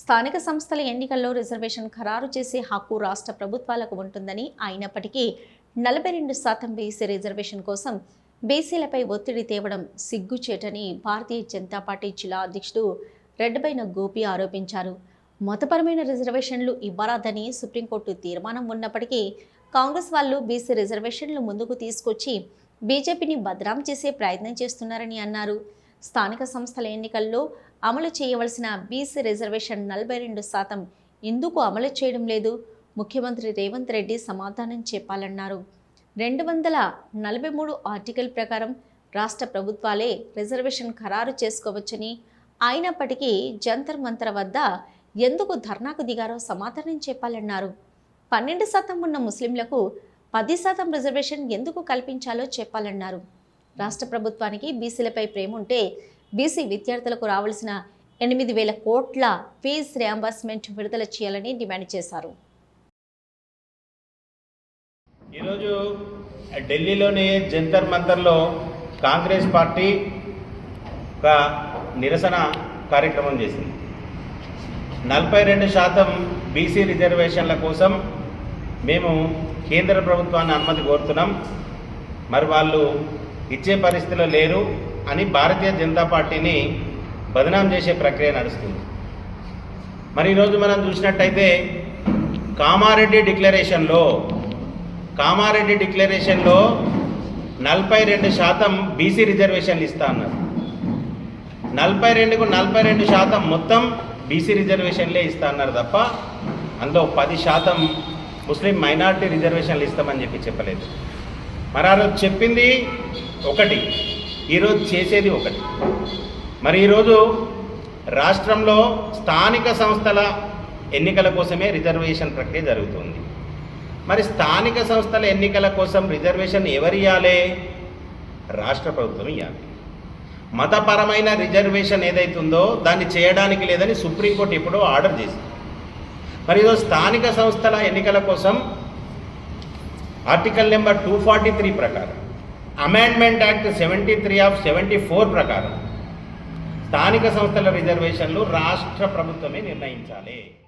స్థానిక సంస్థల ఎన్నికల్లో రిజర్వేషన్ ఖరారు చేసే హక్కు రాష్ట్ర ప్రభుత్వాలకు ఉంటుందని అయినప్పటికీ నలభై రెండు శాతం బీసీ రిజర్వేషన్ కోసం బీసీలపై ఒత్తిడి తేవడం సిగ్గుచేటని భారతీయ జనతా పార్టీ జిల్లా అధ్యక్షుడు రెడ్డబైన గోపి ఆరోపించారు. మతపరమైన రిజర్వేషన్లు ఇవ్వరాదని సుప్రీంకోర్టు తీర్మానం ఉన్నప్పటికీ కాంగ్రెస్ వాళ్ళు బీసీ రిజర్వేషన్లు ముందుకు తీసుకొచ్చి బీజేపీని బదనాం చేసే ప్రయత్నం చేస్తున్నారని అన్నారు. స్థానిక సంస్థల ఎన్నికల్లో అమలు చేయవలసిన బీసీ రిజర్వేషన్ నలభై రెండు శాతం ఎందుకు అమలు చేయడం లేదు? ముఖ్యమంత్రి రేవంత్ రెడ్డి సమాధానం చెప్పాలన్నారు. రెండు వందల నలభై మూడు ఆర్టికల్ ప్రకారం రాష్ట్ర ప్రభుత్వాలే రిజర్వేషన్ ఖరారు చేసుకోవచ్చని అయినప్పటికీ జంతర్ మంతర్ వద్ద ఎందుకు ధర్నాకు దిగారో సమాధానం చెప్పాలన్నారు. పన్నెండు శాతం ఉన్న ముస్లింలకు పది శాతం రిజర్వేషన్ ఎందుకు కల్పించాలో చెప్పాలన్నారు. రాష్ట్ర ప్రభుత్వానికి బీసీలపై ప్రేమ ఉంటే బీసీ విద్యార్థులకు రావాల్సిన ఎనిమిది వేల కోట్ల ఫీజ్ రియంబర్స్మెంట్ విడుదల చేయాలని డిమాండ్ చేశారు. ఈరోజు ఢిల్లీలోని జంతర్ మంతర్లో కాంగ్రెస్ పార్టీ ఒక నిరసన కార్యక్రమం చేసింది. నలభై రెండు శాతం బీసీ రిజర్వేషన్ల కోసం మేము కేంద్ర ప్రభుత్వాన్ని అనుమతి కోరుతున్నాం. మరి వాళ్ళు ఇచ్చే పరిస్థితిలో లేరు అని భారతీయ జనతా పార్టీని బదనాం చేసే ప్రక్రియ నడుస్తుంది. మరి ఈరోజు మనం చూసినట్టయితే కామారెడ్డి డిక్లరేషన్లో కామారెడ్డి డిక్లరేషన్లో నలభై రెండు శాతం బీసీ రిజర్వేషన్లు ఇస్తా అన్నారు. నలభై రెండుకు నలభై రెండు శాతం మొత్తం బీసీ రిజర్వేషన్లే ఇస్తా అన్నారు తప్ప అందులో పది శాతం ముస్లిం మైనారిటీ రిజర్వేషన్లు ఇస్తామని చెప్పి చెప్పలేదు. మరి ఆ చెప్పింది ఒకటి. ఈరోజు చేసేది ఒకటి. మరి ఈరోజు రాష్ట్రంలో స్థానిక సంస్థల ఎన్నికల కోసమే రిజర్వేషన్ ప్రక్రియ జరుగుతుంది. మరి స్థానిక సంస్థల ఎన్నికల కోసం రిజర్వేషన్ ఎవరు ఇవ్వాలి రాష్ట్ర ప్రభుత్వం ఇవ్వాలి మతపరమైన రిజర్వేషన్ ఏదైతుందో దాన్ని చేయడానికి లేదని సుప్రీంకోర్టు ఎప్పుడో ఆర్డర్ చేసింది. మరి ఈరోజు స్థానిక సంస్థల ఎన్నికల కోసం article number two forty three ప్రకారం amendment act seventy three of seventy four ప్రకారం స్థానిక సంస్థల రిజర్వేషన్లు రాష్ట్ర ప్రభుత్వమే నిర్ణయించాలి.